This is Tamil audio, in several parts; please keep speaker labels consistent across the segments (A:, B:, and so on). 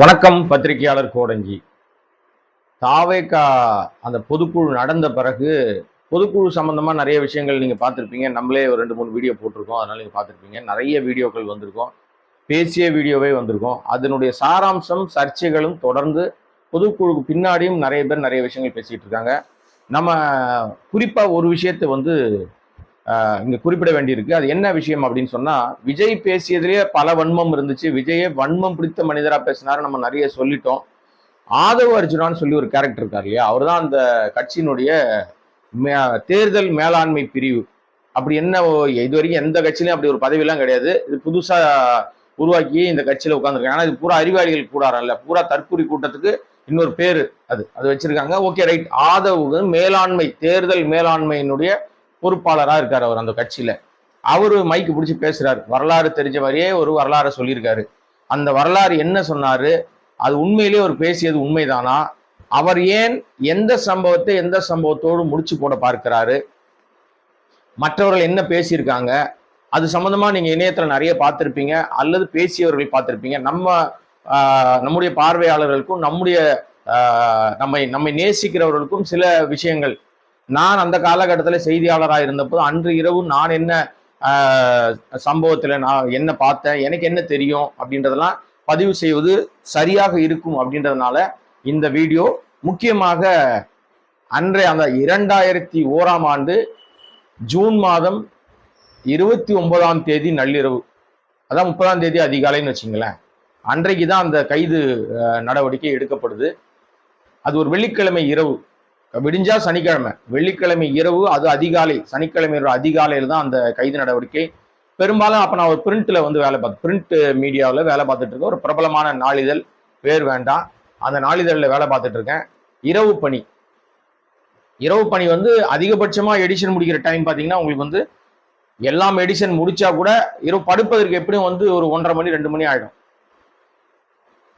A: வணக்கம் பத்திரிகையாளர் கோடங்கி தாவேக்கா அந்த பொதுக்குழு நடந்த பிறகு பொதுக்குழு சம்மந்தமாக நிறைய விஷயங்கள் நீங்கள் பார்த்துருப்பீங்க. நம்மளே ஒரு ரெண்டு மூணு வீடியோ போட்டிருக்கோம். அதனால் நீங்கள் பார்த்துருப்பீங்க. நிறைய வீடியோக்கள் வந்திருக்கும். பேசிய வீடியோவே வந்திருக்கும். அதனுடைய சாராம்சம் சர்ச்சைகளும் தொடர்ந்து பொதுக்குழுக்கு பின்னாடியும் நிறைய பேர் நிறைய விஷயங்கள் பேசிகிட்டு இருக்காங்க. நம்ம குறிப்பாக ஒரு விஷயத்தை வந்து இங்க குறிப்பிட வேண்டியிருக்கு. அது என்ன விஷயம் அப்படின்னு சொன்னா விஜய் பேசியதுலேயே பல வன்மம் இருந்துச்சு. விஜயே வன்மம் பிடித்த மனிதரா பேசினாரு நம்ம நிறைய சொல்லிட்டோம். ஆதவ அர்ஜுனான்னு சொல்லி ஒரு கேரக்டர் இருக்கார் இல்லையா? அவர் தான் அந்த கட்சியினுடைய தேர்தல் மேலாண்மை பிரிவு. அப்படி என்ன ஓ- இது வரைக்கும் எந்த கட்சியிலும் அப்படி ஒரு பதவியெல்லாம் கிடையாது. இது புதுசா உருவாக்கி இந்த கட்சியில உட்காந்துருக்காங்க ஆனா இது பூரா அறிவாளிகள் கூடாரம் இல்ல? பூரா தற்கூரி கூட்டத்துக்கு இன்னொரு பேரு அது. அது வச்சிருக்காங்க. Okay right. ஆதவ் மேலாண்மை தேர்தல் மேலாண்மையினுடைய பொறுப்பாளரா இருக்கார் அவர் அந்த கட்சியில. அவர் மைக்கு பிடிச்சி பேசுறாரு. வரலாறு தெரிஞ்ச மாதிரியே ஒரு வரலாறை சொல்லியிருக்காரு. அந்த வரலாறு என்ன சொன்னார்? அது உண்மையிலேயே அவர் பேசியது உண்மைதானா? அவர் ஏன் எந்த சம்பவத்தை எந்த சம்பவத்தோடு முடிச்சு போட பார்க்கிறாரு? மற்றவர்கள் என்ன பேசியிருக்காங்க? அது சம்மந்தமாக நீங்க இணையத்தில் நிறைய பார்த்திருப்பீங்க. அல்லது பேசியவர்கள் பார்த்திருப்பீங்க. நம்ம ஆஹ், நம்முடைய பார்வையாளர்களுக்கும் நம்முடைய ஆஹ், நம்மை நம்மை நேசிக்கிறவர்களுக்கும் சில விஷயங்கள் நான் அந்த காலகட்டத்தில் செய்தியாளராக இருந்தபோது அன்று இரவு நான் என்ன சம்பவத்தில் நான் என்ன பார்த்தேன் எனக்கு என்ன தெரியும் அப்படின்றதெல்லாம் பதிவு செய்வது சரியாக இருக்கும் அப்படின்றதுனால இந்த வீடியோ முக்கியமாக அன்றைய அந்த இரண்டாயிரத்தி ஓராம் ஆண்டு ஜூன் மாதம் இருபத்தி ஒன்பதாம் தேதி நள்ளிரவு. அதான் முப்பதாம் தேதி அதிகாலைன்னு வச்சுங்களேன். அன்றைக்கு தான் அந்த கைது நடவடிக்கை எடுக்கப்படுது. அது ஒரு வெள்ளிக்கிழமை இரவு. விடிஞ்சா சனிக்கிழமை. வெள்ளிக்கிழமை இரவு அது அதிகாலை சனிக்கிழமை அதிகாலையில் தான் அந்த கைது நடவடிக்கை. பெரும்பாலும் அப்போ நான் ஒரு பிரிண்ட்டில் வந்து வேலை பார்த்து பிரிண்ட் மீடியாவில் வேலை பார்த்துட்டு இருக்கேன். ஒரு பிரபலமான நாளிதழ் பேர் வேண்டாம். அந்த நாளிதழில் வேலை பார்த்துட்டு இருக்கேன். இரவு பணி. இரவு பணி வந்து அதிகபட்சமாக எடிஷன் முடிக்கிற டைம் பார்த்தீங்கன்னா உங்களுக்கு வந்து எல்லாம் எடிஷன் முடிச்சா கூட இரவு படுப்பதற்கு எப்படியும் வந்து ஒரு ஒன்றரை மணி ரெண்டு மணி ஆகிடும்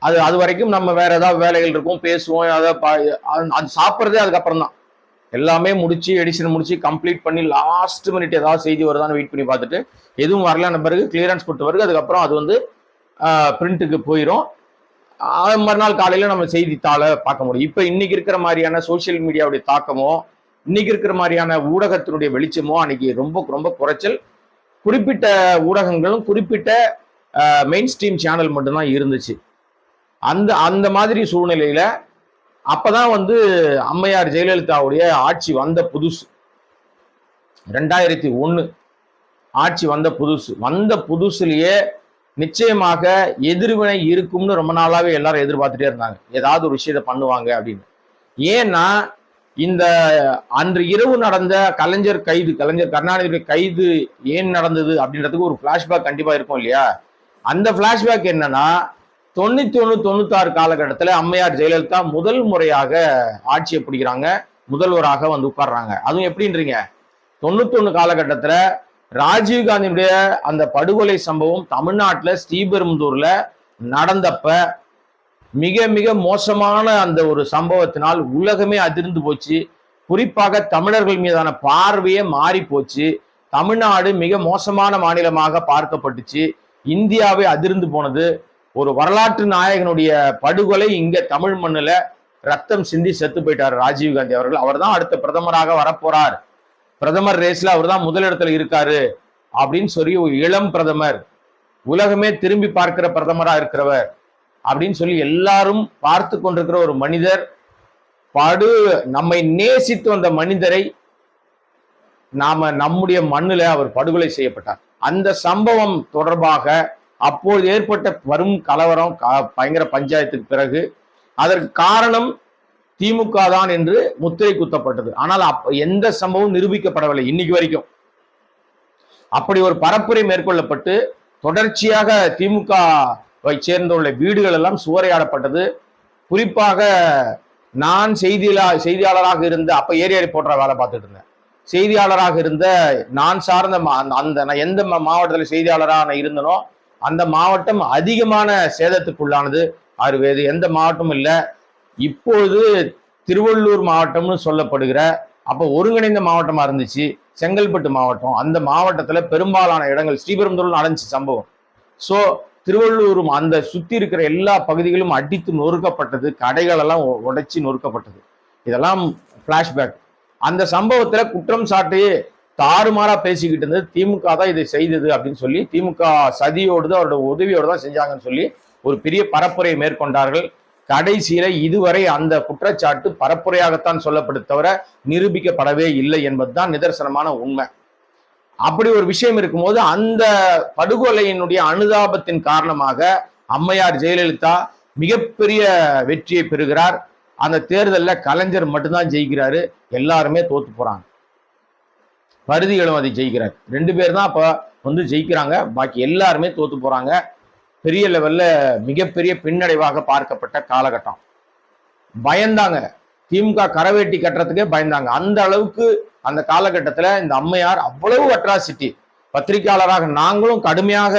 A: அது அது வரைக்கும் நம்ம வேற ஏதாவது வேலைகள் இருக்கும் பேசுவோம் அதை பா- அது- அது சாப்பிட்றதே அதுக்கப்புறம் தான் எல்லாமே முடிச்சு எடிஷன் முடிச்சு கம்ப்ளீட் பண்ணி லாஸ்ட் மினிட் ஏதாவது செய்தி வருதான்னு வெயிட் பண்ணி பார்த்துட்டு எதுவும் வரலன்னு பிறகு கிளியரன்ஸ் கொடுத்த பிறகு அதுக்கப்புறம் அது வந்து பிரிண்ட்டுக்கு போயிடும் அது மறுநாள் காலையில் நம்ம செய்தித்தாளை பார்க்க முடியும். இப்போ இன்னைக்கு இருக்கிற மாதிரியான சோஷியல் மீடியாவுடைய தாக்கமோ இன்னைக்கு இருக்கிற மாதிரியான ஊடகத்தினுடைய வெளிச்சமோ அன்னைக்கு ரொம்ப ரொம்ப குறைச்சல். குறிப்பிட்ட ஊடகங்களும் குறிப்பிட்ட மெயின் ஸ்ட்ரீம் சேனல் மட்டும்தான் இருந்துச்சு. அந்த அந்த மாதிரி சூழ்நிலையில அப்பதான் வந்து அம்மையார் ஜெயலலிதாவுடைய ஆட்சி வந்த புதுசு. ரெண்டாயிரத்தி ஒன்று ஆட்சி வந்த புதுசு. வந்த புதுசுலயே நிச்சயமாக எதிர்வினை இருக்கும்னு ரொம்ப நாளாவே எல்லாரும் எதிர்பார்த்துட்டே இருந்தாங்க. ஏதாவது ஒரு விஷயத்தை பண்ணுவாங்க அப்படின்னு. ஏன்னா இந்த அன்று இரவு நடந்த கலைஞர் கைது கலைஞர் கருணாநிதியுடைய கைது ஏன் நடந்தது அப்படின்றதுக்கு ஒரு ஃப்ளாஷ்பேக் கண்டிப்பா இருக்கும் இல்லையா? அந்த ஃப்ளாஷ்பேக் என்னன்னா தொண்ணூத்தி ஒன்று தொண்ணூத்தாறு காலகட்டத்தில் அம்மையார் ஜெயலலிதா முதல் முறையாக ஆட்சியை பிடிக்கிறாங்க. முதல்வராக வந்து உட்கார்றாங்க. அதுவும் எப்படின்றீங்க? தொண்ணூத்தொன்னு காலகட்டத்தில் ராஜீவ்காந்தியுடைய அந்த படுகொலை சம்பவம் தமிழ்நாட்டில் ஸ்ரீபெரும்புதூர்ல நடந்தப்ப மிக மிக மோசமான அந்த ஒரு சம்பவத்தினால் உலகமே அதிர்ந்து போச்சு. குறிப்பாக தமிழர்கள் மீதான பார்வையே மாறி போச்சு. தமிழ்நாடு மிக மோசமான மாநிலமாக பார்க்கப்பட்டுச்சு. இந்தியாவே அதிர்ந்து போனது. ஒரு வரலாற்று நாயகனுடைய படுகொலை இங்க தமிழ் மண்ணுல ரத்தம் சிந்தி செத்து போயிட்டார் ராஜீவ்காந்தி அவர்கள். அவர்தான் அடுத்த பிரதமராக வரப்போறார். பிரதமர் ரேஸ்ல அவர் தான் முதலிடத்துல இருக்காரு அப்படின்னு சொல்லி இளம் பிரதமர் உலகமே திரும்பி பார்க்கிற பிரதமரா இருக்கிறவர் அப்படின்னு சொல்லி எல்லாரும் பார்த்து கொண்டிருக்கிற ஒரு மனிதர் படு நம்மை நேசித்து வந்த மனிதரை நாம நம்முடைய மண்ணுல அவர் படுகொலை செய்யப்பட்டார். அந்த சம்பவம் தொடர்பாக அப்போது ஏற்பட்ட வரும் கலவரம் பயங்கர பஞ்சாயத்துக்கு பிறகு அதற்கு காரணம் திமுக தான் என்று முத்திரை குத்தப்பட்டது. ஆனால் அப்ப எந்த சம்பவம் நிரூபிக்கப்படவில்லை இன்னைக்கு வரைக்கும். அப்படி ஒரு பரப்புரை மேற்கொள்ளப்பட்டு தொடர்ச்சியாக திமுக சேர்ந்துள்ள வீடுகள் எல்லாம் சுவரையாடப்பட்டது. குறிப்பாக நான் செய்தியிலா செய்தியாளராக இருந்த அப்ப ஏரியா ரிப்போர்ட்டரா வேலை பார்த்துட்டு இருந்தேன். செய்தியாளராக இருந்த நான் சார்ந்த அந்த- அந்த நான் எந்த மாவட்டத்தில் செய்தியாளராக நான் இருந்தனோ அந்த மாவட்டம் அதிகமான சேதத்துக்குள்ளானது. அது எந்த மாவட்டமும் இல்லை. இப்பொழுது திருவள்ளூர் மாவட்டம்னு சொல்லப்படுகிற அப்போ ஒருங்கிணைந்த மாவட்டமாக இருந்துச்சு. செங்கல்பட்டு மாவட்டம். அந்த மாவட்டத்தில் பெரும்பாலான இடங்கள் ஸ்ரீபெரும்புதூரில் நடந்துச்சு சம்பவம். ஸோ திருவள்ளூர் அந்த சுற்றி இருக்கிற எல்லா பகுதிகளும் அடித்து நொறுக்கப்பட்டது. கடைகளெல்லாம் உடைச்சி நொறுக்கப்பட்டது. இதெல்லாம் ஃப்ளாஷ்பேக் அந்த சம்பவத்தில் குற்றம் சாட்டி தாறுமாறா பேசிக்கிட்டு இருந்தது. திமுக தான் இதை செய்தது அப்படின்னு சொல்லி திமுக சதியோடு தான் அவரோட உதவியோடு தான் செஞ்சாங்கன்னு சொல்லி ஒரு பெரிய பரப்புரை மேற்கொண்டார்கள். கடைசியில இதுவரை அந்த குற்றச்சாட்டு பரப்புரையாகத்தான் சொல்லப்படுது தவிர நிரூபிக்கப்படவே இல்லை என்பதுதான் நிதர்சனமான உண்மை. அப்படி ஒரு விஷயம் இருக்கும்போது அந்த படுகொலையினுடைய அனுதாபத்தின் காரணமாக அம்மையார் ஜெயலலிதா மிகப்பெரிய வெற்றியை பெறுகிறார். அந்த தேர்தலில் கலைஞர் மட்டும்தான் ஜெயிக்கிறாரு. எல்லாருமே தோத்து போறாங்க. பருதிகளும் அதை ஜெயிக்கிறார். ரெண்டு பேர் தான் அப்போ வந்து ஜெயிக்கிறாங்க. பாக்கி எல்லாருமே தோத்து போகிறாங்க பெரிய லெவலில் மிகப்பெரிய பின்னடைவாக பார்க்கப்பட்ட காலகட்டம். பயந்தாங்க. திமுக கரவேட்டி கட்டுறதுக்கே பயந்தாங்க. அந்த அளவுக்கு அந்த காலகட்டத்தில் இந்த அம்மையார் அவ்வளவு அட்ராசிட்டி பத்திரிகையாளராக நாங்களும் கடுமையாக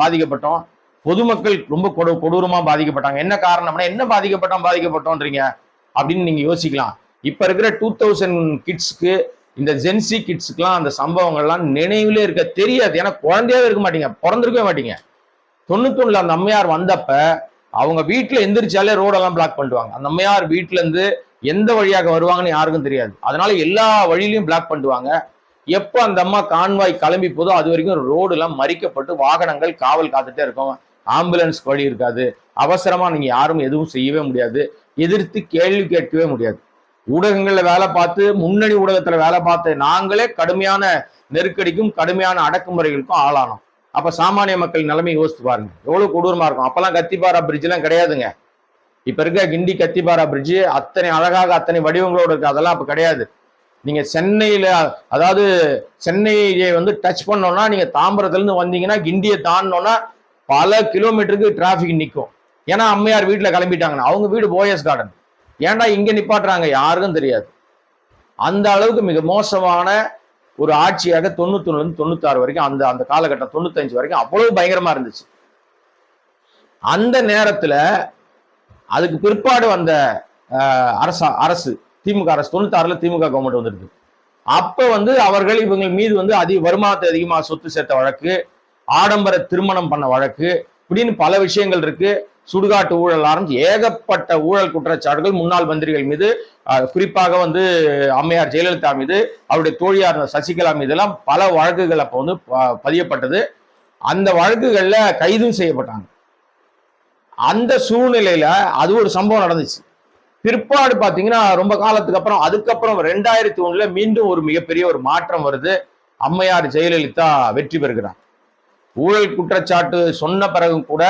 A: பாதிக்கப்பட்டோம். பொதுமக்கள் ரொம்ப கொடு கொடூரமாக பாதிக்கப்பட்டாங்க. என்ன காரணம்னா என்ன பாதிக்கப்பட்டோம் பாதிக்கப்பட்டோன்றீங்க அப்படின்னு நீங்கள் யோசிக்கலாம். இப்போ இருக்கிற டூ தௌசண்ட் கிட்ஸ்க்கு இந்த ஜென்சி கிட்ஸ்க்குலாம் அந்த சம்பவங்கள்லாம் நினைவிலே இருக்க தெரியாது. ஏன்னா குழந்தையாவே இருக்க மாட்டீங்க. பிறந்திருக்கவே மாட்டீங்க. தொண்ணூத்தொன்னுல அந்த அம்மையார் வந்தப்ப அவங்க வீட்டில் எந்திரிச்சாலே ரோடெல்லாம் பிளாக் பண்ணுவாங்க அந்த அம்மையார் வீட்டிலேருந்து எந்த வழியாக வருவாங்கன்னு யாருக்கும் தெரியாது. அதனால எல்லா வழியிலையும் பிளாக் பண்ணுவாங்க எப்போ அந்த அம்மா கான்வாய் கிளம்பி போதோ அது வரைக்கும் ரோடெல்லாம் மறிக்கப்பட்டு வாகனங்கள் காவல் காத்துட்டே இருக்கும். ஆம்புலன்ஸ் வழி இருக்காது. அவசரமாக நீங்கள் யாரும் எதுவும் செய்யவே முடியாது. எதிர்த்து கேள்வி கேட்கவே முடியாது. ஊடகங்கள்ல வேலை பார்த்து முன்னணி ஊடகத்துல வேலை பார்த்து நாங்களே கடுமையான நெருக்கடிக்கும் கடுமையான அடக்குமுறைகளுக்கும் ஆளானோம். அப்ப சாமானிய மக்கள் நிலைமை யோசித்து பாருங்க. எவ்வளவு கொடூரமா இருக்கும். அப்பெல்லாம் கத்திப்பாரா பிரிட்ஜ் எல்லாம் கிடையாதுங்க. இப்ப இருக்க கிண்டி கத்திப்பாரா பிரிட்ஜ் அத்தனை அழகாக அத்தனை வடிவங்களோடு இருக்கு. அதெல்லாம் அப்ப கிடையாது. நீங்க சென்னையில அதாவது சென்னையை வந்து டச் பண்ணோம்னா நீங்க தாம்பரத்துல இருந்து வந்தீங்கன்னா கிண்டியை தாண்டினோம்னா பல கிலோமீட்டருக்கு டிராபிக் நிற்கும் ஏன்னா அம்மையார் வீட்டுல கிளம்பிட்டாங்கன்னா அவங்க வீடு போயஸ் கார்டன் ஏன்டா இங்க நிப்பாட்டுறாங்க? யாருக்கும் தெரியாது. அந்த அளவுக்கு மிக மோசமான ஒரு ஆட்சியாக தொண்ணூத்தொன்னு தொண்ணூத்தாறு வரைக்கும் அந்த அந்த காலகட்டம் தொண்ணூத்தஞ்சு வரைக்கும் அவ்வளவு பயங்கரமா இருந்துச்சு. அந்த நேரத்துல அதுக்கு பிற்பாடு வந்த அஹ், அரசா அரசு திமுக அரசு தொண்ணூத்தாறுல திமுக கவர்மெண்ட் வந்துருக்கு. அப்ப வந்து அவர்கள் இவங்க மீது வந்து அதிக வருமானத்தை அதிகமாக சொத்து சேர்த்த வழக்கு ஆடம்பர திருமணம் பண்ண வழக்கு இப்படின்னு பல விஷயங்கள் இருக்கு. சுடுகாட்டு ஊழல் ஆரம்பிச்சு ஏகப்பட்ட ஊழல் குற்றச்சாட்டுகள் முன்னாள் மந்திரிகள் மீது குறிப்பாக வந்து அம்மையார் ஜெயலலிதா மீது அவருடைய தோழியார் இருந்த சசிகலா மீது எல்லாம் பல வழக்குகள் அப்போ வந்து ப- பதியப்பட்டது. அந்த வழக்குகள்ல கைதும் செய்யப்பட்டாங்க. அந்த சூழ்நிலையில அது ஒரு சம்பவம் நடந்துச்சு. பிற்பாடு பாத்தீங்கன்னா ரொம்ப காலத்துக்கு அப்புறம் அதுக்கப்புறம் ரெண்டாயிரத்தி ஒண்ணுல மீண்டும் ஒரு மிகப்பெரிய ஒரு மாற்றம் வருது. அம்மையார் ஜெயலலிதா வெற்றி பெறுகிறார். ஊழல் குற்றச்சாட்டு சொன்ன பிறகும் கூட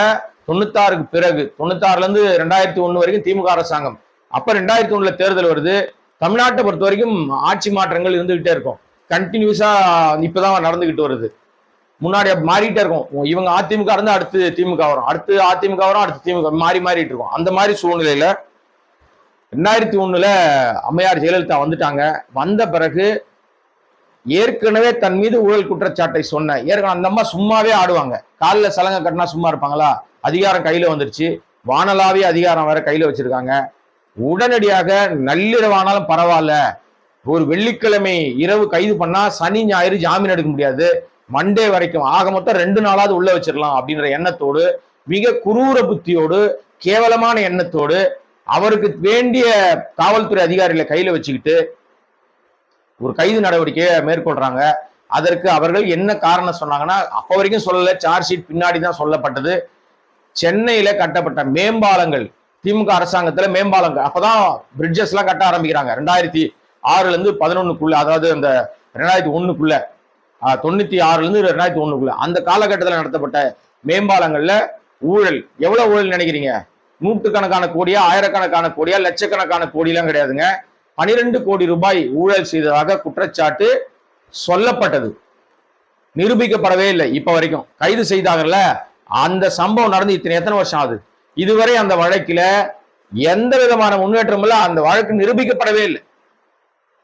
A: தொண்ணூத்தாறுக்கு பிறகு தொண்ணூத்தாறுல இருந்து ரெண்டாயிரத்தி ஒண்ணு வரைக்கும் திமுக அரசாங்கம். அப்ப ரெண்டாயிரத்தி ஒண்ணுல தேர்தல் வருது. தமிழ்நாட்டை பொறுத்த வரைக்கும் ஆட்சி மாற்றங்கள் இருந்துகிட்டே இருக்கும். கண்டினியூஸா இப்பதான் நடந்துகிட்டு வருது. முன்னாடி மாறிட்டே இருக்கும். இவங்க அதிமுக இருந்து அடுத்து திமுக வரும். அடுத்து அதிமுக வரும் அடுத்து திமுக மாறி மாறிட்டு இருக்கும். அந்த மாதிரி சூழ்நிலையில ரெண்டாயிரத்தி ஒண்ணுல அம்மையார் ஜெயலலிதா வந்துட்டாங்க. வந்த பிறகு ஏற்கனவே தன் மீது ஊழல் குற்றச்சாட்டை சொன்ன ஏற்கனவே அந்த அம்மா சும்மாவே ஆடுவாங்க. காலில் சலங்கை கட்டினா சும்மா இருப்பாங்களா? அதிகாரம் கையில் வந்துருச்சு. வானலாவிய அதிகாரம் வேற கையில் வச்சிருக்காங்க. உடனடியாக நள்ளிரவானாலும் பரவாயில்ல. ஒரு வெள்ளிக்கிழமை இரவு கைது பண்ணா சனி ஞாயிறு ஜாமீன் எடுக்க முடியாது. மண்டே வரைக்கும். ஆக மொத்தம் ரெண்டு நாளாவது உள்ள வச்சிடலாம் அப்படின்ற எண்ணத்தோடு மிக குரூர புத்தியோடு கேவலமான எண்ணத்தோடு அவருக்கு வேண்டிய காவல்துறை அதிகாரிகளை கையில வச்சுக்கிட்டு ஒரு கைது நடவடிக்கையை மேற்கொள்றாங்க. அதற்கு அவர்கள் என்ன காரணம் சொன்னாங்கன்னா அப்ப வரைக்கும் சொல்லல. சார்ஜ் ஷீட் பின்னாடி தான் சொல்லப்பட்டது. சென்னையில கட்டப்பட்ட மேம்பாலங்கள் திமுக அரசாங்கத்துல மேம்பாலங்கள். அப்பதான் பிரிட்ஜஸ் எல்லாம் கட்ட ஆரம்பிக்கிறாங்க. ரெண்டாயிரத்தி ஆறுல இருந்து பதினொன்னுக்குள்ள அதாவது அந்த ரெண்டாயிரத்தி ஒண்ணுக்குள்ள தொண்ணூத்தி ஆறுல இருந்து ரெண்டாயிரத்தி ஒண்ணுக்குள்ள அந்த காலகட்டத்தில் நடத்தப்பட்ட மேம்பாலங்கள்ல ஊழல். எவ்வளவு ஊழல் நினைக்கிறீங்க? நூற்றுக்கணக்கான கோடியா ஆயிரக்கணக்கான கோடியா லட்சக்கணக்கான கோடியெல்லாம் கிடையாதுங்க. பனிரெண்டு கோடி ரூபாய் ஊழல் செய்ததாக குற்றச்சாட்டு சொல்லப்பட்டது. நிரூபிக்கப்படவே இல்லை இப்ப வரைக்கும். கைது செய்தாங்கல்ல? அந்த சம்பவம் நடந்து இத்தனை எத்தனை வருஷம் ஆகுது? இதுவரை அந்த வழக்கில் எந்த விதமான முன்னேற்றமும் இல்லை அந்த வழக்கு நிரூபிக்கப்படவே இல்லை.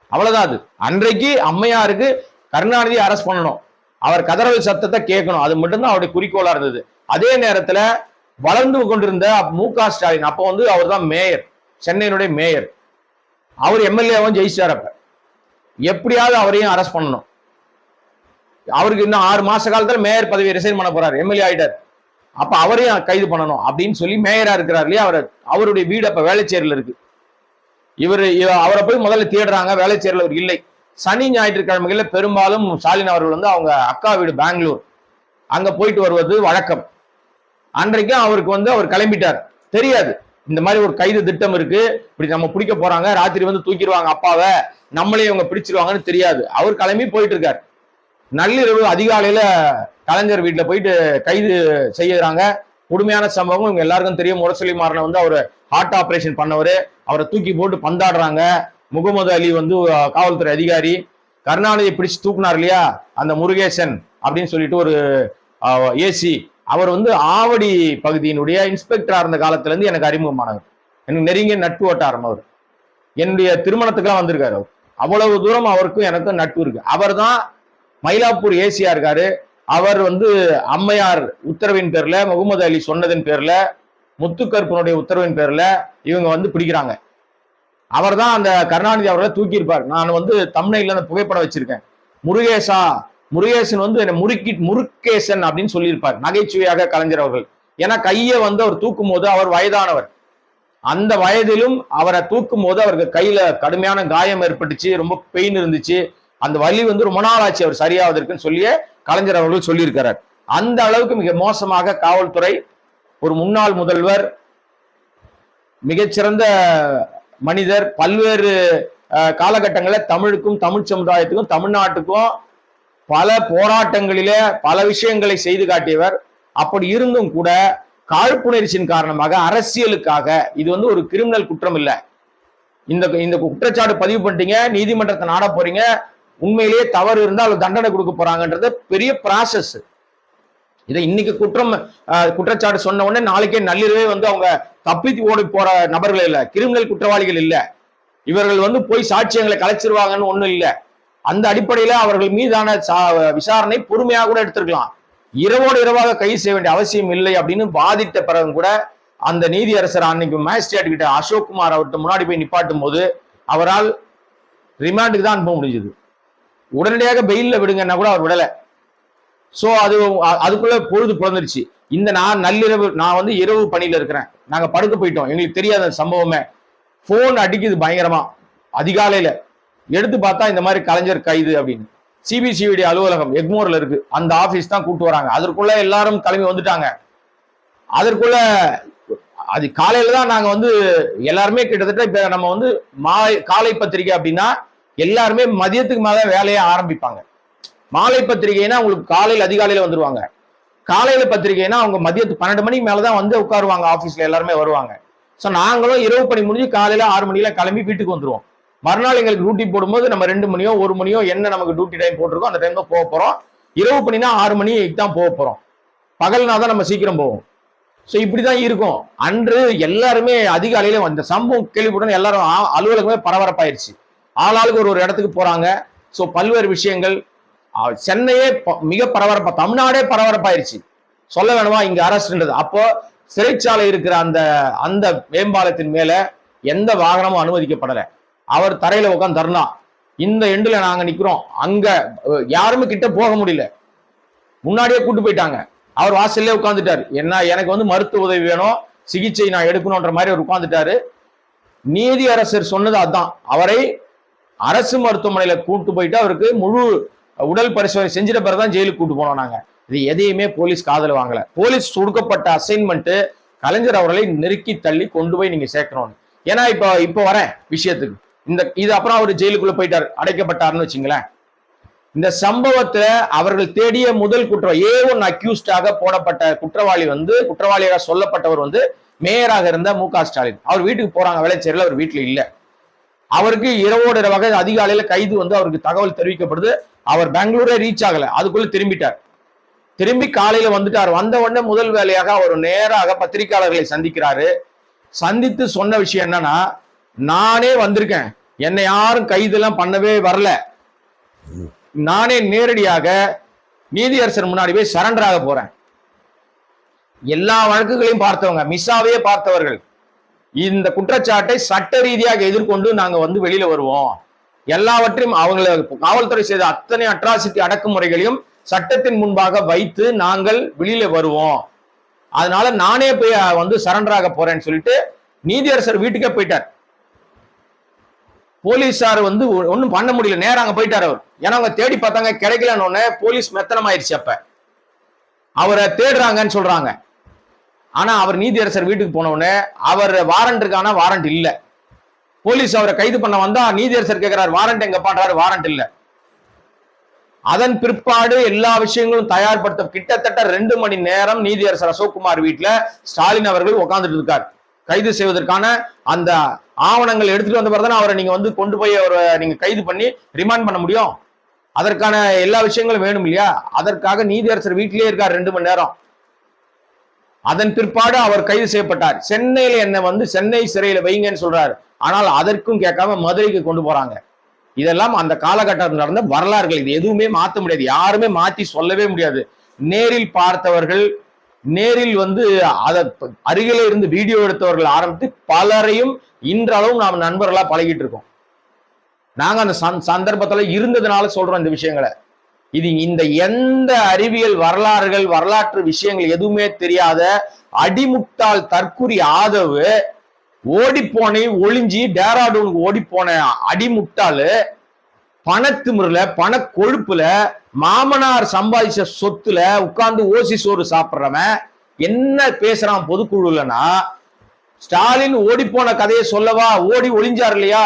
A: அவ்வளவுதான் அது. அன்றைக்கு அம்மையாருக்கு கருணாநிதி அரெஸ்ட் பண்ணணும். அவர் கதறல் சத்தத்தை கேட்கணும். அது மட்டும்தான் அவருடைய குறிக்கோளா இருந்தது. அதே நேரத்துல வளர்ந்து கொண்டிருந்த மு க ஸ்டாலின் அப்போ வந்து அவர் தான் மேயர். சென்னையினுடைய மேயர். அவர் எம்எல்ஏவும் ஜெயிச்சார் அப்ப. எப்படியாவது அவரையும் அரெஸ்ட் பண்ணணும். அவருக்கு இன்னும் ஆறு மாச காலத்துல மேயர் பதவி ரிசைன் பண்ண போறாரு. எம்எல்ஏ ஆயிட்டார். அப்ப அவரையும் கைது பண்ணணும் அப்படின்னு சொல்லி மேயரா இருக்கிறார் இல்லையா? அவர் அவருடைய வீடு அப்ப வேலைச்சேரியில் இருக்கு. இவர் அவரை போய் முதல்ல தேடுறாங்க வேலைச்சேரியில் அவர் இல்லை. சனி ஞாயிற்றுக்கிழமைகளில் பெரும்பாலும் ஸ்டாலின் அவர்கள் வந்து அவங்க அக்கா வீடு பெங்களூர். அங்க போயிட்டு வருவது வழக்கம். அன்றைக்கும் அவருக்கு வந்து அவர் கிளம்பிட்டார். தெரியாது. இந்த மாதிரி ஒரு கைது திட்டம் இருக்கு. இப்படி நம்ம பிடிக்க போறாங்க ராத்திரி வந்து தூக்கிடுவாங்க அப்பாவை நம்மளே இவங்க பிடிச்சிருவாங்கன்னு தெரியாது. அவர் கிளம்பி போயிட்டு இருக்காரு. நள்ளிரவு அதிகாலையில கலைஞர் வீட்டில் போயிட்டு கைது செய்யறாங்க. கொடுமையான சம்பவம். இவங்க எல்லாருக்கும் தெரியும். முரசொலி மாறனை வந்து அவர் ஹார்ட் ஆப்ரேஷன் பண்ணவர். அவரை தூக்கி போட்டு பந்தாடுறாங்க. முகமது அலி வந்து காவல்துறை அதிகாரி. கருணாநிதியை பிடிச்சு தூக்குனார் இல்லையா? அந்த முருகேசன் அப்படின்னு சொல்லிட்டு ஒரு ஏசி அவர் வந்து ஆவடி பகுதியினுடைய இன்ஸ்பெக்டரா இருந்த காலத்திலேருந்து எனக்கு அறிமுகமானவர். எனக்கு நெருங்கிய நட்பு வட்டாரம் அவர். என்னுடைய திருமணத்துக்கெல்லாம் வந்திருக்காரு அவர். அவ்வளவு தூரம் அவருக்கும் எனக்கும் நட்பு இருக்கு. அவர் தான் மயிலாப்பூர் ஏசியா இருக்காரு. அவர் வந்து அம்மையார் உத்தரவின் பேர்ல முகமது அலி சொன்னதின் பேர்ல முத்துக்கருப்பனுடைய உத்தரவின் பேர்ல இவங்க வந்து பிடிக்கிறாங்க. அவர் தான் அந்த கருணாநிதி அவர்களை தூக்கியிருப்பார். நான் வந்து தமிழையில் அந்த புகைப்படம் வச்சிருக்கேன். முருகேசா முருகேசன் வந்து என்னை முறுக்கி முருக்கேசன் அப்படின்னு சொல்லியிருப்பார். நகைச்சுவையாக கலைஞர் அவர்கள். ஏன்னா கையை வந்து அவர் தூக்கும் போது அவர் வயதானவர். அந்த வயதிலும் அவரை தூக்கும் போது அவருக்கு கையில கடுமையான காயம் ஏற்பட்டுச்சு ரொம்ப பெயின் இருந்துச்சு. அந்த வலி வந்து ரொம்ப நாள் ஆச்சு அவர் சரியாவதற்குன்னு சொல்லியே கலைஞர் அவர்கள் சொல்லியிருக்கிறார். அந்த அளவுக்கு மிக மோசமாக காவல்துறை ஒரு முன்னாள் முதல்வர் மிகச்சிறந்த மனிதர் பல்வேறு காலகட்டங்களில் தமிழுக்கும் தமிழ் சமுதாயத்துக்கும் தமிழ்நாட்டுக்கும் பல போராட்டங்களிலே பல விஷயங்களை செய்து காட்டியவர். அப்படி இருந்தும் கூட காழ்ப்புணர்ச்சியின் காரணமாக அரசியலுக்காக இது வந்து ஒரு கிரிமினல் குற்றம் இல்லை இந்த இந்த குற்றச்சாட்டு பதிவு பண்ணிட்டீங்க நீதிமன்றத்தை நாட போறீங்க உண்மையிலேயே தவறு இருந்தால் தண்டனை கொடுக்க போறாங்கன்றது பெரிய ப்ராசஸ் இதை இன்னைக்கு குற்றம் குற்றச்சாட்டு சொன்ன உடனே நாளைக்கே நள்ளிரவே வந்து அவங்க தப்பித்து ஓடி போற நபர்கள் இல்லை. கிரிமினல் குற்றவாளிகள் இல்லை. இவர்கள் வந்து போய் சாட்சியங்களை கலைச்சிருவாங்கன்னு ஒண்ணும் இல்லை. அந்த அடிப்படையில அவர்கள் மீதான சா- விசாரணை பொறுமையாக கூட எடுத்திருக்கலாம். இரவோடு இரவாக கைது செய்ய வேண்டிய அவசியம் இல்லை அப்படின்னு பாதித்த பிறகு கூட அந்த நீதியரசர் அன்னைக்கு மேஜிஸ்ட்ரேட் கிட்ட அசோக்குமார் அவர்கிட்ட முன்னாடி போய் நிப்பாட்டும் போது அவரால் ரிமாண்டுக்கு தான் அனுப்ப முடிஞ்சது. உடனடியாக பெயில்ல விடுங்கன்னா கூட அவர் விடல. சோ அது அதுக்குள்ள பொழுது பிறந்துருச்சு இந்த நான் நள்ளிரவு நான் வந்து இரவு பணியில இருக்கிறேன். நாங்க படுக்க போயிட்டோம். எங்களுக்கு தெரியாத சம்பவமே. போன் அடிக்குது பயங்கரமா. அதிகாலையில. எடுத்து பார்த்தா இந்த மாதிரி கலைஞர் கைது அப்படின்னு. சிபிசிஐடி அலுவலகம் எக்மோர்ல இருக்கு. அந்த ஆபீஸ் தான் கூப்பிட்டு வராங்க. அதற்குள்ள எல்லாரும் கிளம்பி வந்துட்டாங்க. அதற்குள்ள அது காலையில தான் நாங்க வந்து எல்லாருமே கிட்டத்தட்ட இப்ப நம்ம வந்து மாலை காலை பத்திரிகை அப்படின்னா எல்லாருமே மதியத்துக்கு மேல வேலையை ஆரம்பிப்பாங்க. மாலை பத்திரிகைனா உங்களுக்கு காலையில் அதிகாலையில வந்துருவாங்க. காலையில பத்திரிகைனா அவங்க மதியத்து பன்னெண்டு மணிக்கு மேலதான் வந்து உட்காருவாங்க ஆபீஸ்ல எல்லாருமே வருவாங்க. ஸோ நாங்களும் இரவு பணி முடிஞ்சு காலையில ஆறு மணில கிளம்பி வீட்டுக்கு வந்துருவோம். மறுநாள் எங்களுக்கு டியூட்டி போடும்போது நம்ம ரெண்டு மணியோ ஒரு மணியோ என்ன நமக்கு டியூட்டி டைம் போட்டிருக்கோ அந்த டைம் தான் போக போறோம். இரவு பணினா ஆறு மணிக்கு தான் போக போறோம். பகல்னா தான் நம்ம சீக்கிரம் போவோம். ஸோ இப்படிதான் இருக்கும். அன்று எல்லாருமே அதிகாலையில அந்த சம்பவம் கேள்விப்பட்ட எல்லாரும் அலுவலகமே பரபரப்பாயிருச்சு. ஆளாளுக்கு ஒரு ஒரு இடத்துக்கு போறாங்க. ஸோ பல்வேறு விஷயங்கள் சென்னையே ப- மிக பரபரப்பா தமிழ்நாடே பரபரப்பாயிருச்சு. சொல்ல வேணுமா? இங்க அரசுன்றது. அப்போ சிறைச்சாலை இருக்கிற அந்த அந்த மேம்பாலத்தின் மேல எந்த வாகனமும் அனுமதிக்கப்படல. அவர் தரையில உட்காந்து தர்ணா. இந்த எண்டுல நாங்க நிக்கிறோம். அங்க யாருமே கிட்ட போக முடியல. முன்னாடியே கூட்டு போயிட்டாங்க. அவர் வாசல்லே உட்காந்துட்டாரு என்ன எனக்கு வந்து மருத்துவ உதவி வேணும் சிகிச்சை நான் எடுக்கணும்ன்ற மாதிரி அவர் உட்காந்துட்டாரு நீதி அரசர் சொன்னது அதான். அவரை அரசு மருத்துவமனையில கூட்டு போயிட்டு அவருக்கு முழு உடல் பரிசோதனை செஞ்சிட்ட பிறகுதான் ஜெயிலுக்கு கூட்டு போனோம் நாங்க. இது எதையுமே போலீஸ் காதல் வாங்கல. போலீஸ் கொடுக்கப்பட்ட அசைன்மெண்ட் கலைஞர் அவர்களை நெருக்கி தள்ளி கொண்டு போய் நீங்க சேர்க்கணும்னு. ஏன்னா இப்போ இப்போ வரேன் விஷயத்துக்கு. இந்த இது அப்புறம் அவர் ஜெயிலுக்குள்ள போயிட்டார் அடைக்கப்பட்டார்னு வச்சுங்களேன். இந்த சம்பவத்துல அவர்கள் தேடிய முதல் குற்றம் ஏ ஒன் அக்யூஸ்டாக போடப்பட்ட குற்றவாளி வந்து குற்றவாளியாக சொல்லப்பட்டவர் வந்து மேயராக இருந்த மு க ஸ்டாலின். அவர் வீட்டுக்கு போறாங்க வேலைச்சேரியில் அவர் வீட்டுல இல்லை. அவருக்கு இரவோடு இரவாக அதிகாலையில கைது வந்து அவருக்கு தகவல் தெரிவிக்கப்படுது. அவர் பெங்களூரே ரீச் ஆகல. அதுக்குள்ள திரும்பிட்டார். திரும்பி காலையில வந்துட்டார். வந்த உடனே முதல் வேலையாக அவர் நேராக பத்திரிகையாளர்களை சந்திக்கிறாரு. சந்தித்து சொன்ன விஷயம் என்னன்னா நானே வந்திருக்கேன். என்னை யாரும் கைதெல்லாம் பண்ணவே வரல. நானே நேரடியாக நீதியரசர் முன்னாடி போய் சரண்டர் ஆக போறேன். எல்லா வழக்குகளையும் பார்த்தவங்க மிஸ்ஸாவே பார்த்தவர்கள். இந்த குற்றச்சாட்டை சட்ட ரீதியாக எதிர்கொண்டு நாங்க வந்து வெளியில வருவோம். எல்லாவற்றையும் அவங்கள காவல்துறை செய்த அத்தனை அட்ராசிட்டி அடக்குமுறைகளையும் சட்டத்தின் முன்பாக வைத்து நாங்கள் வெளியில வருவோம். அதனால நானே போய் வந்து சரண்டராக போறேன்னு சொல்லிட்டு நீதியரசர் வீட்டுக்கே போயிட்டார். போலீஸார் வந்து ஒ- பண்ண முடியல. நேரம் அங்கே போயிட்டார் அவர். ஏன்னா அவங்க தேடி பார்த்தாங்க கிடைக்கலன்னு போலீஸ் மெத்தனம் ஆயிடுச்சு அப்ப. அவரை தேடுறாங்கன்னு சொல்றாங்க. ஆனா அவர் நீதியரசர் வீட்டுக்கு போனவுடனே அவர் வாரண்ட் இருக்கானா? வாரண்ட் இல்ல. போலீஸ் அவரை கைது பண்ண வந்தா நீதியரசர் கேட்கிறார் வாரண்ட் எங்க பண்றாரு வாரண்ட் இல்ல. அதன் பிற்பாடு எல்லா விஷயங்களும் தயார்படுத்த கிட்டத்தட்ட ரெண்டு மணி நேரம் நீதியரசர் அசோக்குமார் வீட்டுல ஸ்டாலின் அவர்கள் உட்கார்ந்துட்டு இருக்கார். கைது செய்வதற்கான அந்த ஆவணங்கள் எடுத்துட்டு வந்த பிறகு அவரை நீங்க வந்து கொண்டு போய் அவரை நீங்க கைது பண்ணி ரிமாண்ட் பண்ண முடியும். அதற்கான எல்லா விஷயங்களும் வேணும் இல்லையா? அதற்காக நீதியரசர் வீட்டிலேயே இருக்கார் ரெண்டு மணி நேரம். அதன் பிற்பாடு அவர் கைது செய்யப்பட்டார். சென்னையில என்ன வந்து சென்னை சிறையில வைங்கன்னு சொல்றாரு. ஆனால் அதற்கும் கேட்காம மதுரைக்கு கொண்டு போறாங்க. இதெல்லாம் அந்த காலகட்டத்தில் நடந்த வரலாறுகள். இது எதுவுமே மாற்ற முடியாது. யாருமே மாத்தி சொல்லவே முடியாது. நேரில் பார்த்தவர்கள் நேரில் வந்து அதை அருகில இருந்து வீடியோ எடுத்தவர்கள் ஆரம்பித்து பலரையும் இன்றளவும் நாம் நண்பர்களா பழகிட்டு இருக்கோம். நாங்க அந்த சந்- சந்தர்ப்பத்துல இருந்ததுனால சொல்றோம் இந்த விஷயங்களை. இது இந்த எந்த அறிவியல் வரலாறுகள் வரலாற்று விஷயங்கள் எதுவுமே தெரியாத அடிமுட்டால் தற்குறி ஆதவு ஓடிப்போனை ஒளிஞ்சி டேராடூனுக்கு ஓடிப்போன அடிமுட்டாளு பணத்திமிருல பண கொழுப்புல மாமனார் சம்பாதிச்ச சொத்துல உட்கார்ந்து ஓசி சோறு சாப்பிட்றவன் என்ன பேசுறான் பொதுக்குழுலனா ஸ்டாலின் ஓடிப்போன கதையை சொல்லவா ஓடி ஒளிஞ்சார் இல்லையா?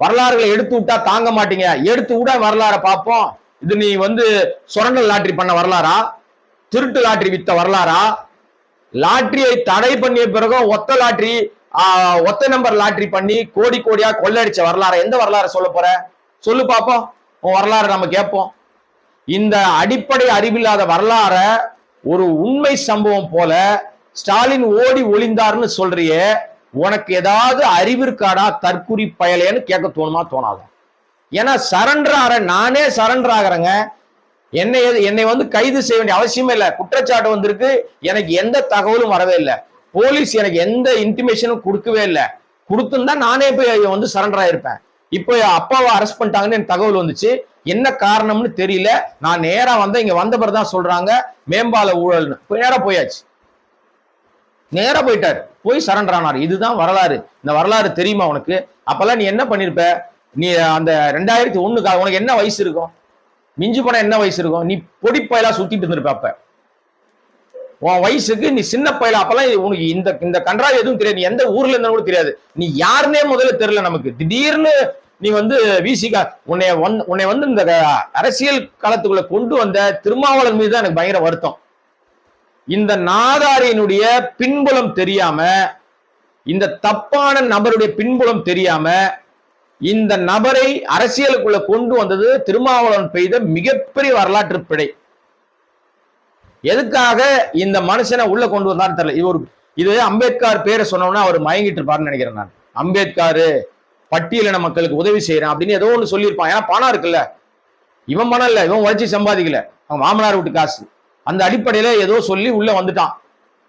A: வரலாறுகளை எடுத்து விட்டா தாங்க மாட்டீங்க. எடுத்து விட வரலாற பார்ப்போம். இது நீ வந்து சுரண்டல் லாட்ரி பண்ண வரலாறா? திருட்டு லாட்ரி வித்த வரலாறா? லாட்டரியை தடை பண்ணிய பிறகும் ஒத்த லாட்ரி ஒத்த நம்பர் லாட்ரி பண்ணி கோடி கோடியா கொள்ளடிச்ச வரலாறு? எந்த வரலாறு சொல்ல போற? சொல்லு பாப்போம் உன் வரலாறு நம்ம கேட்போம் இந்த அடிப்படை அறிவில்லாத வரலாற ஒரு உண்மை சம்பவம் போல ஸ்டாலின் ஓடி ஒளிந்தார்னு சொல்றியே. உனக்கு ஏதாவது அறிவிற்காடா தற்குறி பயலேன்னு கேட்க தோணுமா? தோணாதான் ஏன்னா சரண்டர் ஆற நானே சரண்டர் ஆகிறேங்க. என்னை எது- என்னை வந்து கைது செய்ய வேண்டிய அவசியமே இல்லை. குற்றச்சாட்டு வந்திருக்கு. எனக்கு எந்த தகவலும் வரவே இல்லை. போலீஸ் எனக்கு எந்த இன்டிமேஷனும் கொடுக்கவே இல்லை. கொடுத்துருந்தா நானே போய் வந்து சரண்டர் ஆயிருப்பேன். இப்போ அப்பாவை அரெஸ்ட் பண்ணிட்டாங்கன்னு எனக்கு தகவல் வந்துச்சு. என்ன காரணம்னு தெரியல. நான் நேரா வந்தேன் இங்க வந்த பிறகு தான் சொல்றாங்க. மேம்பால ஊழல்னு. போய் நேரா போயாச்சு. நேரா போயிட்டாரு. போய் சரண்டர் ஆனார். இதுதான் வரலாறு. இந்த வரலாறு தெரியுமா உனக்கு? அப்பெல்லாம் நீ என்ன பண்ணிருப்ப? நீ அந்த ரெண்டாயிரத்தி ஒண்ணு உனக்கு என்ன வயசு இருக்கும்? மிஞ்சு போனா என்ன வயசு இருக்கும்? நீ பொடி பயலா சுத்திட்டு இருந்திருப்ப அப்ப. உன் வயசுக்கு நீ சின்ன பயலா அப்பெல்லாம் உனக்கு இந்த இந்த கன்றாவி எதுவும் தெரியாது. நீ எந்த ஊர்ல இருந்தாலும் கூட தெரியாது. நீ யாருன்னே முதல்ல தெரியல நமக்கு. திடீர்னு நீ வந்து விசிகா உன்னை வந்து உன்னை வந்து இந்த அரசியல் களத்துக்குள்ள கொண்டு வந்த திருமாவளர் மீது தான் எனக்கு பயங்கர வருத்தம். இந்த நாதாரியினுடைய பின்புலம் தெரியாம இந்த தப்பான நபருடைய பின்புலம் தெரியாம இந்த நபரை அரசியலுக்குள்ள கொண்டு வந்தது திருமாவளவன் பெய்த மிகப்பெரிய வரலாற்று பிழை. எதுக்காக இந்த மனுஷனை உள்ள கொண்டு வந்தான்னு தெரியல. இது ஒரு இது அம்பேத்கர் பேரை சொன்னோம்னா அவர் மயங்கிட்டு இருப்பாருன்னு நினைக்கிறேன் நான். அம்பேத்கரு பட்டியலின மக்களுக்கு உதவி செய்யறேன் அப்படின்னு ஏதோ ஒன்று சொல்லியிருப்பான். ஏன்னா பணம் இருக்குல்ல. இவன் பணம் இல்ல இவன் உழைச்சி சம்பாதிக்கல. அவன் மாமனார் வீட்டு காசு. அந்த அடிப்படையில ஏதோ சொல்லி உள்ள வந்துட்டான்.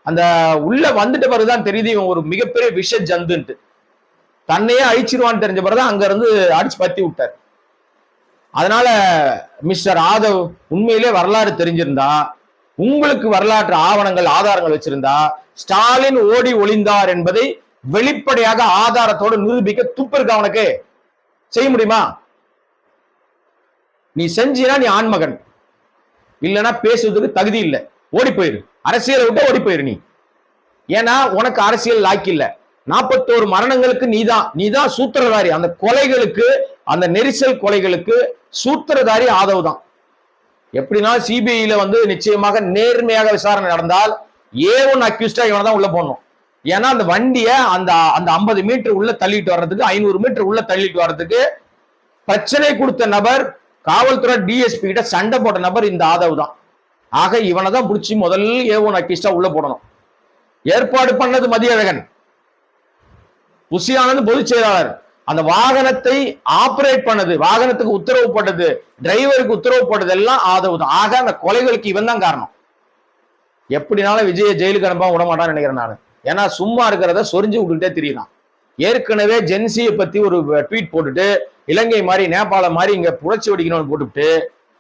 A: அந்த உள்ள வந்துட்ட பிறகுதான் தெரியுது இவன் ஒரு மிகப்பெரிய விஷ ஜந்துன்ட்டு தன்னையே அழிச்சிருவான்னு தெரிஞ்ச பிறகு அங்க இருந்து அடிச்சு பத்தி விட்டார். அதனால மிஸ்டர் ஆதவ் உண்மையிலே வரலாறு தெரிஞ்சிருந்தா உங்களுக்கு வரலாற்று ஆவணங்கள் ஆதாரங்கள் வச்சிருந்தா ஸ்டாலின் ஓடி ஒளிந்தார் என்பதை வெளிப்படையாக ஆதாரத்தோடு நிரூபிக்க துப்பு இருக்கா அவனுக்கு. செய்ய முடியுமா? நீ செஞ்சினா நீ ஆண்மகன். இல்லைன்னா பேசுவதற்கு தகுதி இல்லை. ஓடி போயிரு. அரசியலை விட்டு ஓடி போயிரு நீ. ஏன்னா உனக்கு அரசியல் லாக்கி இல்லை. நாற்பத்தோரு மரணங்களுக்கு நீதான் நீதான் சூத்திரதாரி. அந்த கொலைகளுக்கு அந்த நெரிசல் கொலைகளுக்கு சூத்திரதாரி ஆதவ் தான் எப்படின்னா சிபிஐல வந்து நிச்சயமாக நேர்மையாக விசாரணை நடந்தால் ஏ ஒன் அக்யூஸ்டா இவனை தான் உள்ள போடணும். ஏன்னா அந்த வண்டியை அந்த அந்த ஐம்பது மீட்டர் உள்ள தள்ளிட்டு வர்றதுக்கு ஐநூறு மீட்டர் உள்ள தள்ளிட்டு வர்றதுக்கு பிரச்சனை கொடுத்த நபர் காவல்துறை டிஎஸ்பி கிட்ட சண்டை போட்ட நபர் இந்த ஆதவ் தான் ஆக இவனை தான் பிடிச்சி முதல்ல ஏ ஒன் அக்யூஸ்டா உள்ள போடணும். ஏற்பாடு பண்ணது மதியழகன். புசியானது பொதுச் செயலாளர். அந்த வாகனத்தை ஆபரேட் பண்ணது வாகனத்துக்கு உத்தரவு போட்டது டிரைவருக்கு உத்தரவு போட்டது எல்லாம் ஆக அந்த கொலைகளுக்கு இவன் தான் காரணம். எப்படினாலும் விஜய ஜெயிலுக்கு அனுப்பாம விட மாட்டான்னு நினைக்கிறேன் நான். ஏன்னா சும்மா இருக்கிறத சொரிஞ்சு விட்டுக்கிட்டே தெரியலாம் ஏற்கனவே ஜென்சியை பத்தி ஒரு ட்வீட் போட்டுட்டு இலங்கை மாதிரி நேபாளம் மாதிரி இங்க புரட்சி வெடிக்கணும்னு போட்டுவிட்டு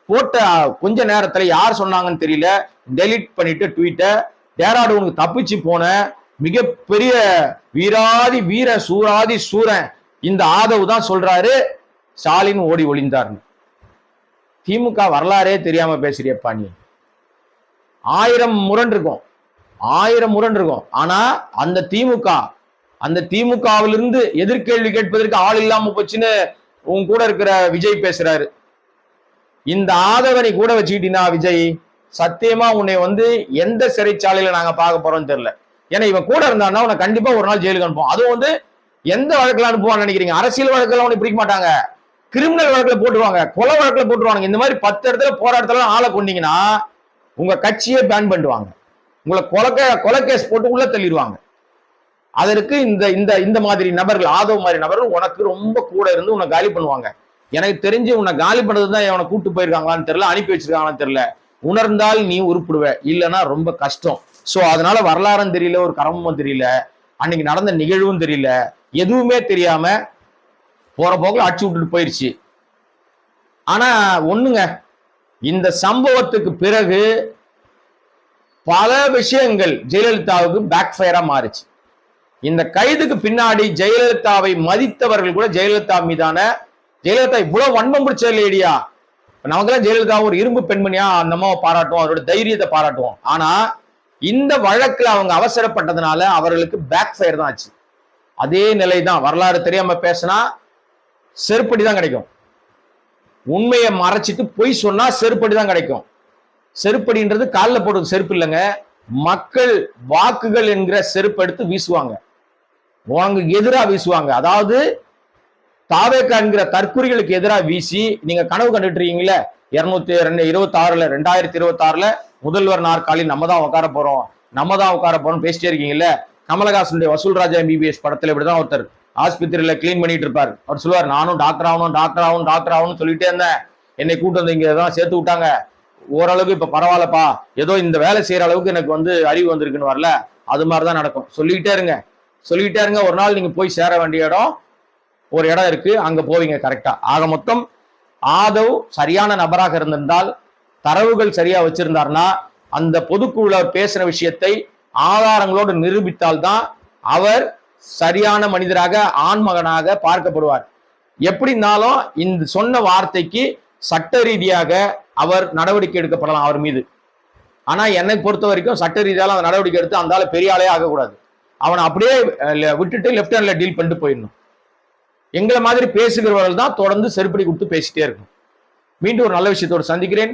A: போட்ட கொஞ்ச நேரத்துல யார் சொன்னாங்கன்னு தெரியல டெலீட் பண்ணிட்டு ட்வீட்டை டேராடூனுக்கு தப்பிச்சு போன மிகப்பெரிய வீராதி வீர சூராதி சூரன் இந்த ஆதவு தான் சொல்றாரு. ஸ்டாலின் ஓடி ஒளிந்தார்னு திமுக வரலாறே தெரியாம பேசுறியப்பா நீ. ஆயிரம் முரண் இருக்கும். ஆயிரம் முரண் இருக்கும். ஆனா அந்த திமுக அந்த திமுகவிலிருந்து எதிர்கேள்வி கேட்பதற்கு ஆள் இல்லாம போச்சுன்னு உன் கூட இருக்கிற விஜய் பேசுறாரு. இந்த ஆதவனை கூட வச்சுக்கிட்டீங்கன்னா விஜய் சத்தியமா உன்னை வந்து எந்த சிறைச்சாலையில நாங்க பார்க்க போறோம்னு தெரியல. ஏன்னா இவன் கூட இருந்தான்னா உன்னை கண்டிப்பா ஒரு நாள் ஜெயிலுக்கு அனுப்பும் அதுவும் வந்து எந்த வழக்கில் அனுப்புவான்னு நினைக்கிறீங்க? அரசியல் வழக்குல அவனை பிடிக்க மாட்டாங்க. கிரிமினல் வழக்கில் போட்டுருவாங்க. கொலை வழக்கில் போட்டுருவாங்க இந்த மாதிரி பத்து இடத்துல போராட்டத்துல ஆளை கொண்டீங்கன்னா உங்க கட்சியே பேன் பண்ணுவாங்க உங்களை கொலை கொலை கேஸ் போட்டு உள்ள தள்ளிடுவாங்க. அதற்கு இந்த இந்த இந்த மாதிரி நபர்கள் ஆதவ மாதிரி நபர்கள் உனக்கு ரொம்ப கூட இருந்து உன்னை காலி பண்ணுவாங்க. எனக்கு தெரிஞ்சு உன்னை காலி பண்ணது தான் அவனை கூட்டு போயிருக்காங்களான்னு தெரியல அனுப்பி வச்சிருக்காங்களான்னு தெரியல. உணர்ந்தால் நீ உருப்பிடுவ. இல்லைன்னா ரொம்ப கஷ்டம். ஸோ அதனால வரலாறும் தெரியல ஒரு கர்மமும் தெரியல. அன்னைக்கு நடந்த நிகழ்வும் தெரியல. எதுவுமே தெரியாம போற போக அடிச்சு விட்டுட்டு போயிடுச்சு ஆனா ஒண்ணுங்க. இந்த சம்பவத்துக்கு பிறகு பல விஷயங்கள் ஜெயலலிதாவுக்கு பேக் ஃபயரா மாறுச்சு. இந்த கைதுக்கு பின்னாடி ஜெயலலிதாவை மதித்தவர்கள் கூட ஜெயலலிதா மீதான ஜெயலலிதா இவ்வளவு வன்மம் பிடிச்ச லேடியா? நமக்கெல்லாம் ஜெயலலிதா ஒரு இரும்பு பெண்மணியா? அந்த அம்மாவை பாராட்டுவோம் அவரோட தைரியத்தை பாராட்டுவோம். ஆனா இந்த வழக்குல அவங்க அவசரப்பட்டதுனால அவர்களுக்கு பேக் ஃபயர் தான் ஆச்சு. அதே நிலை தான் வரலாறு தெரியாம பேசினா செருப்படி தான் கிடைக்கும். உண்மையை மறைச்சிட்டு பொய் சொன்னா செருப்படி தான் கிடைக்கும். செருப்படின்றது காலில் போடுறது செருப்பு இல்லைங்க. மக்கள் வாக்குகள் என்கிற செருப்பு எடுத்து வீசுவாங்க. உனக்கு எதிராக வீசுவாங்க. அதாவது தாவேக்கா என்கிற தற்குறிகளுக்கு எதிராக வீசி நீங்க கனவு கண்டுட்டு இருக்கீங்களே இருநூத்தி ரெண்டு இருபத்தி ஆறுல ரெண்டாயிரத்தி இருபத்தி ஆறுல முதல்வர் நாற்காலி நம்ம தான் உட்கார போறோம். நம்ம தான் உட்கார போறோம் பேசிட்டே இருக்கீங்கல்ல? கமலஹாசனுடைய வசூல் ராஜா எம்பிபிஎஸ் படத்துல இப்படிதான் ஒருத்தர் ஆஸ்பத்திரியில கிளீன் பண்ணிட்டு இருப்பார். அவர் சொல்லுவார் நானும் டாக்டர் ஆகணும் டாக்டர் ஆகணும் டாக்டர் ஆகணும்னு சொல்லிட்டே இருந்தேன். என்னை கூட்டு வந்து இங்க தான் சேர்த்து விட்டாங்க. ஓரளவுக்கு இப்ப பரவாயில்லப்பா. ஏதோ இந்த வேலை செய்யற அளவுக்கு எனக்கு வந்து அறிவு வந்திருக்குன்னு வரல. அது மாதிரிதான் நடக்கும். சொல்லிக்கிட்டே இருங்க. சொல்லிக்கிட்டே இருங்க. ஒரு நாள் நீங்க போய் சேர வேண்டிய இடம் ஒரு இடம் இருக்கு. அங்க போவீங்க கரெக்டா ஆக மொத்தம் ஆதவ் சரியான நபராக இருந்திருந்தால் தரவுகள் சரியா வச்சிருந்தார்னா அந்த பொதுக்குழுல பேசின விஷயத்தை ஆதாரங்களோடு நிரூபித்தால்தான் அவர் சரியான மனிதராக ஆண்மகனாக பார்க்கப்படுவார். எப்படினாலும் இந்த சொன்ன வார்த்தைக்கு சட்ட ரீதியாக அவர் நடவடிக்கை எடுக்கப்படலாம் அவர் மீது. ஆனா என்னை பொறுத்த வரைக்கும் சட்ட ரீதியால அந்த நடவடிக்கை எடுத்து அந்த பெரிய ஆளே ஆகக்கூடாது. அவனை அப்படியே விட்டுட்டு லெஃப்ட் ஹேண்ட்ல டீல் பண்ணிட்டு போயிடணும். எங்களை மாதிரி பேசுகிறவர்கள் தான் தொடர்ந்து செருப்படி கொடுத்து பேசிட்டே இருக்கும் மீண்டும் ஒரு நல்ல விஷயத்தோடு சந்திக்கிறேன்.